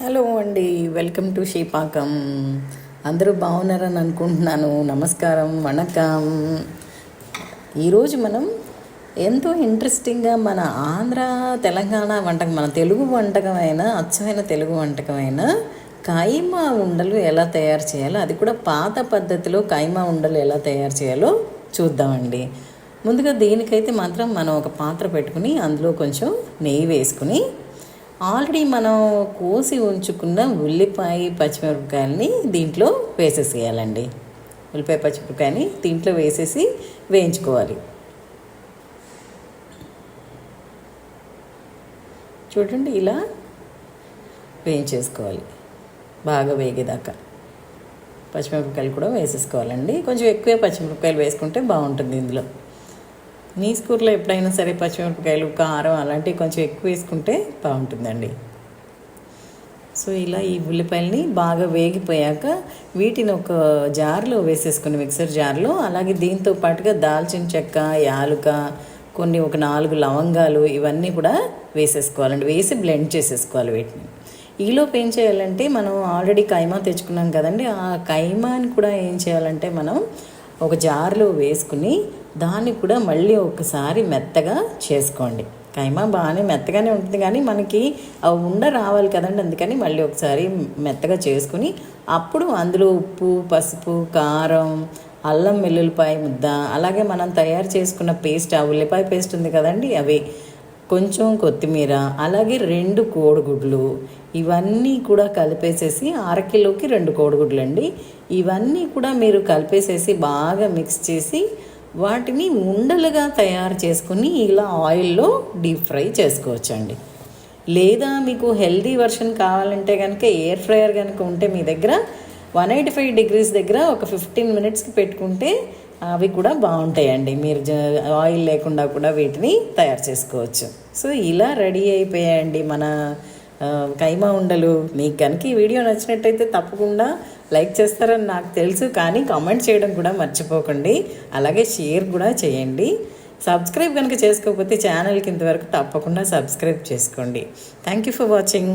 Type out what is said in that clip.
Hello అండి welcome to శ్రీపాకం అందరూ బాగున్నారని అనుకుంటున్నాను. నమస్కారం వణకం. ఈరోజు మనం ఎంతో ఇంట్రెస్టింగ్గా మన ఆంధ్ర తెలంగాణ వంటకం మన తెలుగు వంటకమైన అచ్చమైన తెలుగు వంటకమైన కైమా ఉండలు ఎలా తయారు చేయాలో అది కూడా పాత పద్ధతిలో కైమా ఉండలు ఎలా తయారు చేయాలో చూద్దామండి. ముందుగా దీనికైతే మాత్రం మనం ఒక పాత్ర పెట్టుకుని అందులో కొంచెం నెయ్యి వేసుకుని ఆల్రెడీ మనం కోసి ఉంచుకున్న ఉల్లిపాయ పచ్చిమిరపకాయలని దీంట్లో వేసేసేయాలండి. ఉల్లిపాయ పచ్చిమిరపకాయని దీంట్లో వేసేసి వేయించుకోవాలి. చూడండి ఇలా వేయించేసుకోవాలి. బాగా వేగేదాకా. పచ్చిమిరపకాయలు కూడా వేసేసుకోవాలండి. కొంచెం ఎక్కువే పచ్చిమిరపకాయలు వేసుకుంటే బాగుంటుంది ఇందులో. నీస్ కూరలో ఎప్పుడైనా సరే పచ్చిమిరపకాయలు కారం అలాంటివి కొంచెం ఎక్కువ వేసుకుంటే బాగుంటుందండి. సో ఇలా ఈ ఉల్లిపాయలని బాగా వేగిపోయాక వీటిని ఒక జార్లో వేసేసుకుని మిక్సర్ జార్లో అలాగే దీంతో పాటుగా దాల్చిన చెక్క యాలుక కొన్ని ఒక నాలుగు లవంగాలు ఇవన్నీ కూడా వేసేసుకోవాలండి. వేసి బ్లెండ్ చేసేసుకోవాలి వీటిని. ఈలోపు ఏం చేయాలంటే మనం ఆల్రెడీ కైమా తెచ్చుకున్నాం కదండి. ఆ కైమాని కూడా ఏం చేయాలంటే మనం ఒక జార్లో వేసుకుని దాన్ని కూడా మళ్ళీ ఒకసారి మెత్తగా చేసుకోండి. కైమా బాగానే మెత్తగానే ఉంటుంది కానీ మనకి ఆ ఉండ రావాలి కదండి అందుకని మళ్ళీ ఒకసారి మెత్తగా చేసుకుని అప్పుడు అందులో ఉప్పు పసుపు కారం అల్లం వెల్లుల్లిపాయ ముద్ద అలాగే మనం తయారు చేసుకున్న పేస్ట్ ఆ ఉల్లిపాయ పేస్ట్ ఉంది కదండి అవి కొంచెం కొత్తిమీర అలాగే రెండు కోడిగుడ్లు. ఇవన్నీ కూడా కలిపేసేసి అరకిలోకి రెండు కోడిగుడ్లు అండి ఇవన్నీ కూడా మీరు కలిపేసేసి బాగా మిక్స్ చేసి వాటిని ఉండలుగా తయారు చేసుకుని ఇలా ఆయిల్లో డీప్ ఫ్రై చేసుకోవచ్చండి. లేదా మీకు హెల్దీ వర్షన్ కావాలంటే కనుక ఎయిర్ ఫ్రైయర్ కనుక ఉంటే మీ దగ్గర వన్ ఎయిటీ ఫైవ్ డిగ్రీస్ దగ్గర ఒక ఫిఫ్టీన్ మినిట్స్కి పెట్టుకుంటే అవి కూడా బాగుంటాయండి. మీరు ఆయిల్ లేకుండా కూడా వీటిని తయారు చేసుకోవచ్చు. సో ఇలా రెడీ అయిపోయాయండి మన కైమా ఉండలు. మీకు కనుక ఈ వీడియో నచ్చినట్టయితే తప్పకుండా లైక్ చేస్తారని నాకు తెలుసు కానీ కామెంట్ చేయడం కూడా మర్చిపోకండి. అలాగే షేర్ కూడా చేయండి. సబ్స్క్రైబ్ కనుక చేసుకోకపోతే ఛానల్కి ఇంతవరకు తప్పకుండా సబ్స్క్రైబ్ చేసుకోండి. Thank you for watching.